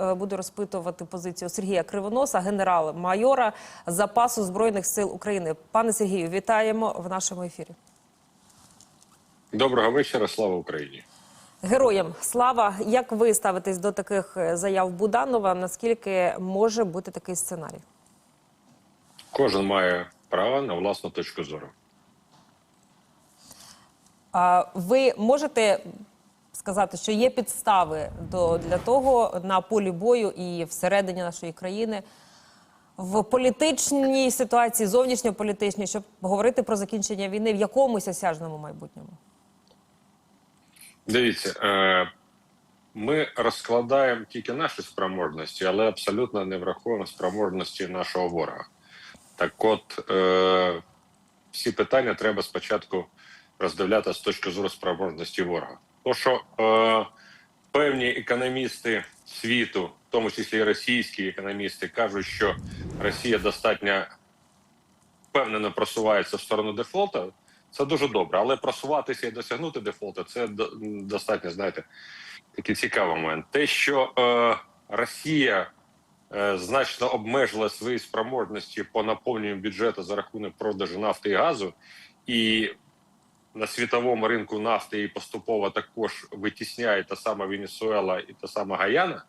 Е, Буду розпитувати позицію Сергія Кривоноса, генерал-майора запасу збройних сил України. Пане Сергію, вітаємо в нашому ефірі. Доброго вечора, слава Україні. Героям слава! Як ви ставитесь до таких е, заяв Буданова? Наскільки може бути такий сценарій? Кожен має право на власну точку зору. А ви можете сказати, що є підстави до для того на полі бою і всередині нашої країни в політичній ситуації, зовнішньополітичній, щоб говорити про закінчення війни в якомусь осяжному майбутньому? Дивіться, е, ми розкладаємо тільки наші спроможності, але абсолютно не враховуємо спроможності нашого ворога. Так от, е, всі питання треба спочатку роздивляти з точки зору спроможності ворога. То, що е, певні економісти світу, в тому числі і російські економісти, кажуть, що Росія достатньо впевнено просувається в сторону дефолту, це дуже добре. Але просуватися і досягнути дефолту це достатньо, знаєте, такий цікавий момент. Те, що е, Росія е, значно обмежила свої спроможності по наповненню бюджету за рахунок продажу нафти і газу, і на світовому ринку нафти і поступово також витісняє та сама Венесуела і та сама Гаяна.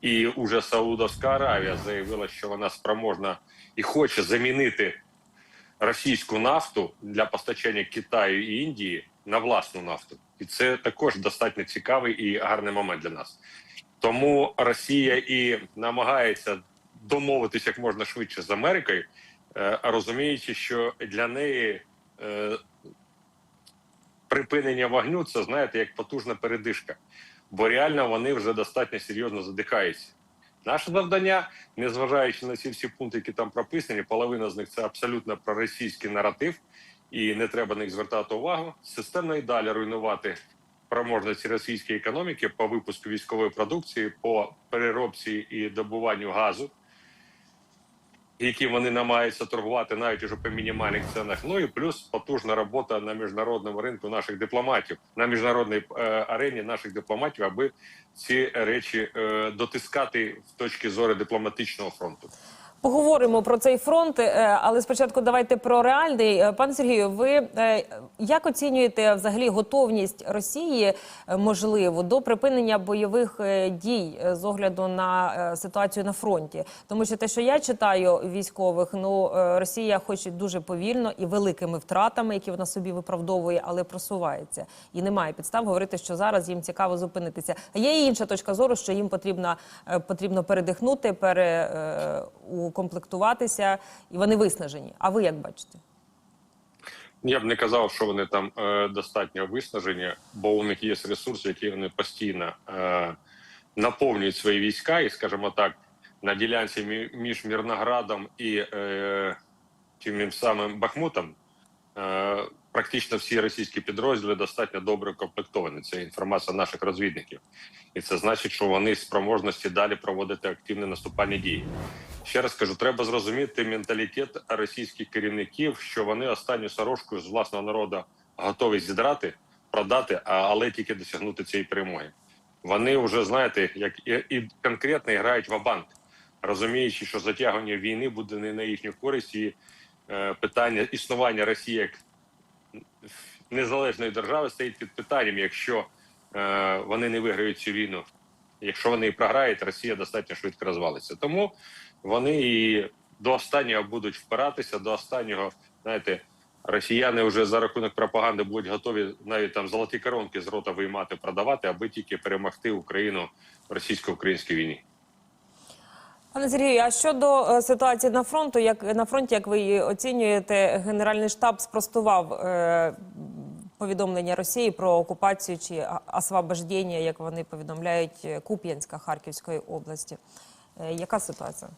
І уже Саудовська Аравія заявила, що вона спроможна і хоче замінити російську нафту для постачання Китаю і Індії на власну нафту, і це також достатньо цікавий і гарний момент для нас. Тому Росія і намагається домовитися як можна швидше з Америкою, е, розуміючи, що для неї е, припинення вогню це знаєте як потужна передишка, бо реально вони вже достатньо серйозно задихаються. Наше завдання, незважаючи на ці всі пункти, які там прописані, половина з них це абсолютно проросійський наратив, і не треба на них звертати увагу. Системно і далі руйнувати спроможності російської економіки по випуску військової продукції, по переробці і добуванню газу, які вони намагаються торгувати навіть уже по мінімальних цінах. Ну і плюс потужна робота на міжнародному ринку наших дипломатів, на міжнародній е, арені наших дипломатів, аби ці речі е, дотискати в точки зору дипломатичного фронту. Поговоримо про цей фронт, е, але спочатку давайте про реальний. Е, Пане Сергію, ви е, як оцінюєте взагалі готовність Росії можливо до припинення бойових дій з огляду на ситуацію на фронті? Тому що те, що я читаю військових, ну Росія хоче дуже повільно і великими втратами, які вона собі виправдовує, але просувається і немає підстав говорити, що зараз їм цікаво зупинитися. А є інша точка зору, що їм потрібно, потрібно передихнути, пере, е, укомплектуватися, і вони виснажені. А ви як бачите? Я б не казав, що вони там е, достатньо виснажені, бо у них є ресурси, які вони постійно е, наповнюють свої війська, і, скажімо так, на ділянці між Мірноградом і е, тим самим Бахмутом. Е, Практично всі російські підрозділи достатньо добре комплектовані. Це інформація наших розвідників, і це значить, що вони спроможності далі проводити активні наступальні дії. Ще раз кажу, треба зрозуміти менталітет російських керівників, що вони останню сорочку з власного народу готові зідрати, продати, але тільки досягнути цієї перемоги. Вони вже знаєте, як і, і конкретно грають в банк розуміючи, що затягування війни буде не на їхню користь, і питання існування Росії як незалежної держави стоїть під питанням, якщо е, вони не виграють цю війну. Якщо вони і програють, Росія достатньо швидко розвалиться. Тому вони і до останнього будуть впиратися, до останнього, знаєте, росіяни вже за рахунок пропаганди будуть готові навіть там золоті коронки з рота виймати, продавати, аби тільки перемогти Україну в російсько-українській війні. Пане Сергію, а щодо е, ситуації на фронту, як на фронті, як ви її оцінюєте, Генеральний штаб спростував е, повідомлення Росії про окупацію чи освобождення, як вони повідомляють, е, Куп'янська Харківської області. Е, яка ситуація?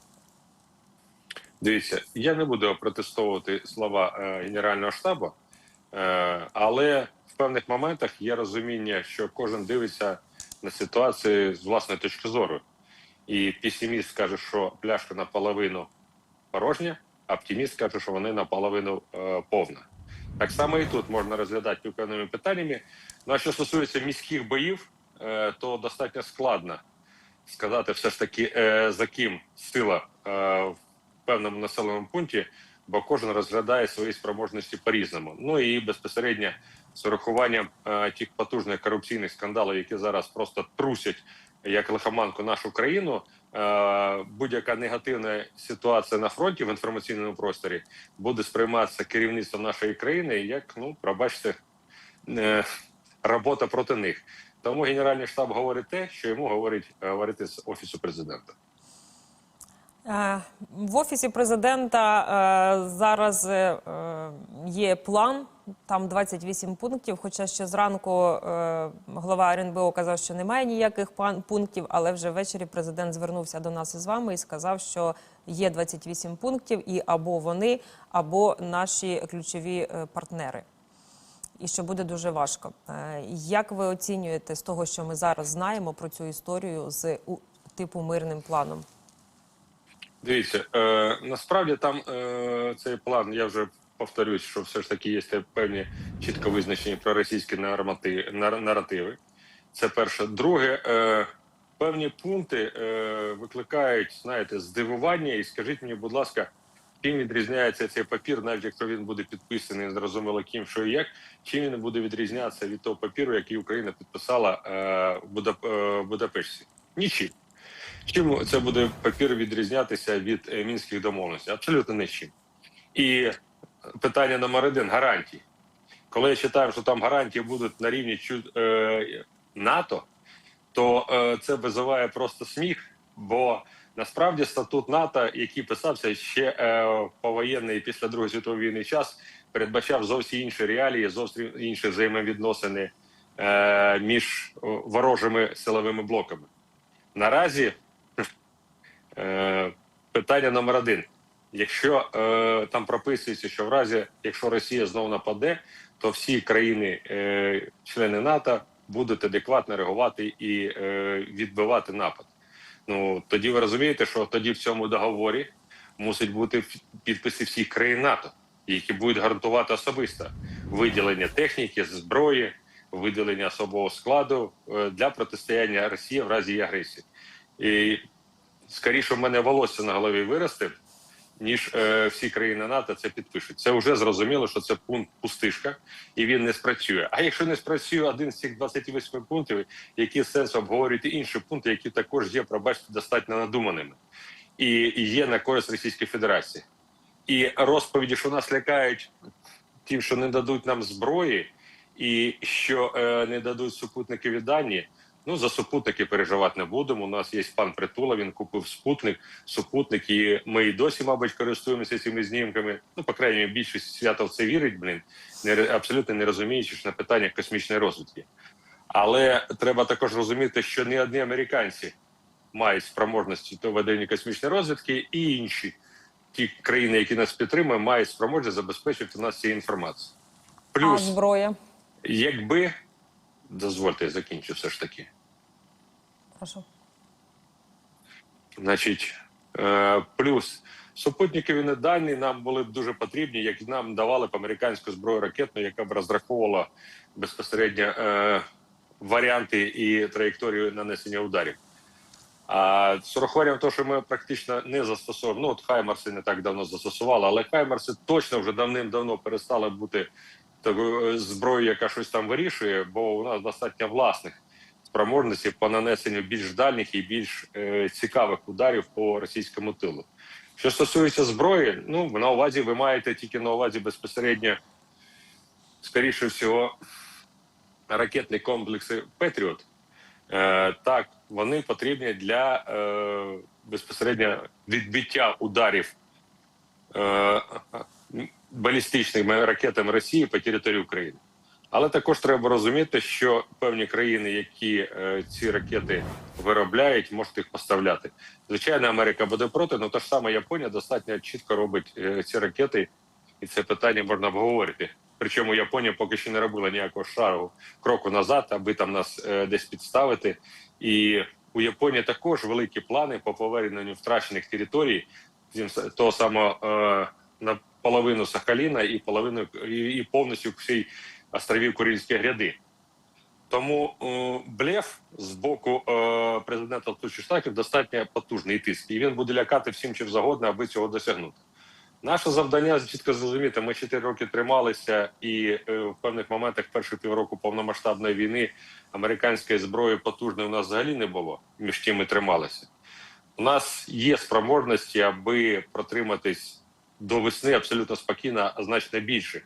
Дивіться, я не буду протестовувати слова е, Генерального штабу, е, але в певних моментах є розуміння, що кожен дивиться на ситуацію з власної точки зору. І песиміст скаже, що пляшка наполовину порожня, оптиміст каже, що вони наполовину е, повна. Так само і тут можна розглядати певними питаннями. Ну а що стосується міських боїв, е, то достатньо складно сказати все ж таки е, за ким сила е, в певному населеному пункті, бо кожен розглядає свої спроможності по-різному. Ну і безпосередньо з урахуванням е, тих потужних корупційних скандалів, які зараз просто трусять як лихоманку нашу країну. е, Будь-яка негативна ситуація на фронті в інформаційному просторі буде сприйматися керівництвом нашої країни як ну пробачте е, робота проти них. Тому генеральний штаб говорить те, що йому говорить говорити з офісу президента. Е, В офісі президента е, зараз е, е, є план. Там 28 пунктів. Хоча ще зранку е, голова РНБО казав, що немає ніяких пунктів, але вже ввечері президент звернувся до нас із вами і сказав, що є 28 пунктів, і або вони, або наші ключові е, партнери. І що буде дуже важко. Е, Як ви оцінюєте з того, що ми зараз знаємо про цю історію з типу мирним планом? Дивіться, е, насправді там цей план, я вже повторюсь, що все ж таки є певні чітко визначені проросійські наративи. Це перше. Друге, е, певні пункти е, викликають, знаєте, здивування. І скажіть мені, будь ласка, чим відрізняється цей папір, навіть якщо він буде підписаний зрозуміло ким, що і як, чим він буде відрізнятися від того папіру, який Україна підписала е, в Будап- е, Будапешті? Нічим. Чим це буде папір відрізнятися від е, мінських домовленостей? Абсолютно нічим. І питання номер один гарантії. Коли я читаю, що там гарантії будуть на рівні е, НАТО, то е, це визиває просто сміх, бо насправді статут НАТО, який писався ще е, повоєнний після Другої світової війни час, передбачав зовсім інші реалії, зовсім інші взаємовідносини е, між ворожими силовими блоками. Наразі е, питання номер один. Якщо е, там прописується, що в разі, якщо Росія знову нападе, то всі країни, е, НАТО, будуть адекватно реагувати і е, відбивати напад. Ну тоді ви розумієте, що тоді в цьому договорі мусить бути підписи всіх країн НАТО, які будуть гарантувати особисто виділення техніки, зброї, виділення особового складу е, для протистояння Росії в разі агресії. І скоріше в мене волосся на голові виросте, ніж е, всі країни НАТО це підпишуть. Це вже зрозуміло, що це пункт пустишка, і він не спрацює. А якщо не спрацює один з цих 28 пунктів, які сенс обговорювати інші пункти, які також є, пробачте, достатньо надуманими, і, і є на користь Російської Федерації. І розповіді, що нас лякають тим, що не дадуть нам зброї, і що е, не дадуть супутникові дані. Ну за супутники переживати не будемо. У нас є пан Притула. Він купив спутник, супутник, і ми і досі, мабуть, користуємося цими знімками. Ну, по крайній мірі, більшість свято в це вірить, блин, не абсолютно не розуміючи ж на питання космічної розвідки. Але треба також розуміти, що не одні американці мають спроможності до ведення космічної розвідки, і інші ті країни, які нас підтримують, мають спроможність забезпечити нас цією інформацією. А зброя? якби дозвольте, я закінчу все ж таки. Прошу. Значить, е, плюс супутникові дані нам були б дуже потрібні, як нам давали б американську зброю ракетну, яка б розраховувала безпосередньо е, варіанти і траєкторію нанесення ударів. А з урахуванням того, що ми практично не застосовуємо, ну от Хаймарси не так давно застосували, але Хаймарси точно вже давним-давно перестали бути е, яка щось там вирішує, бо у нас достатньо власних спроможності по нанесенню більш дальніх і більш е, цікавих ударів по російському тилу. Що стосується зброї, ну на увазі ви маєте тільки на увазі безпосередньо, скоріше всього, ракетні комплекси Петріот. Е, так, вони потрібні для е, безпосередньо відбиття ударів е, балістичними ракетами Росії по території України. Але також треба розуміти, що певні країни, які е, ці ракети виробляють, можуть їх поставляти. Звичайно, Америка буде проти, але та ж сама Японія достатньо чітко робить е, ці ракети, і це питання можна обговорити. Причому Японія поки що не робила ніякого шару кроку назад, аби там нас е, десь підставити. І у Японії також великі плани по поверненню втрачених територій, того самого е, половину Сахаліна і половину і, і повністю всій островів Курильські гряди. Тому е, блеф з боку е, президента Сполучених достатньо потужний тиск, і він буде лякати всім чим завгодно, аби цього досягнути. Наше завдання чітко зрозуміти. Ми 4 роки трималися, і е, в певних моментах перших півроку повномасштабної війни американської зброї потужної у нас взагалі не було. Між тим ми трималися. У нас є спроможності, аби протриматись до весни абсолютно спокійно, а значно більше.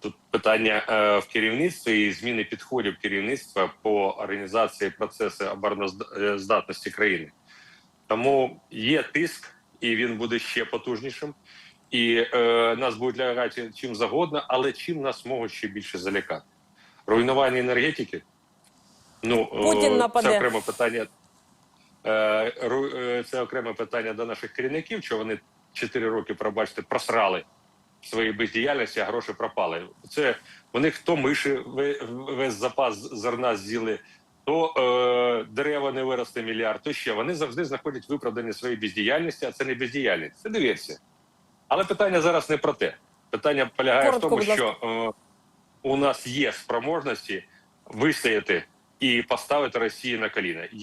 Тут питання е, в керівництві і зміни підходів керівництва по організації процесу обороноздатності країни. Тому є тиск, і він буде ще потужнішим. І е, нас будуть лягати чим завгодно, але чим нас можуть ще більше залякати? Руйнування енергетики. Ну е, Путін нападе. це окреме питання. Е, е, це окреме питання до наших керівників, що вони 4 роки, пробачте, просрали свої бездіяльності, а гроші пропали. Це вони хто миші весь запас зерна з'їли, то е, дерева не виросли мільярд, то ще вони завжди знаходять виправдання своєї бездіяльності, а це не бездіяльність, це диверсія. Але питання зараз не про те. Питання полягає Коротко, в тому, що е, у нас є спроможності вистояти і поставити Росію на коліна.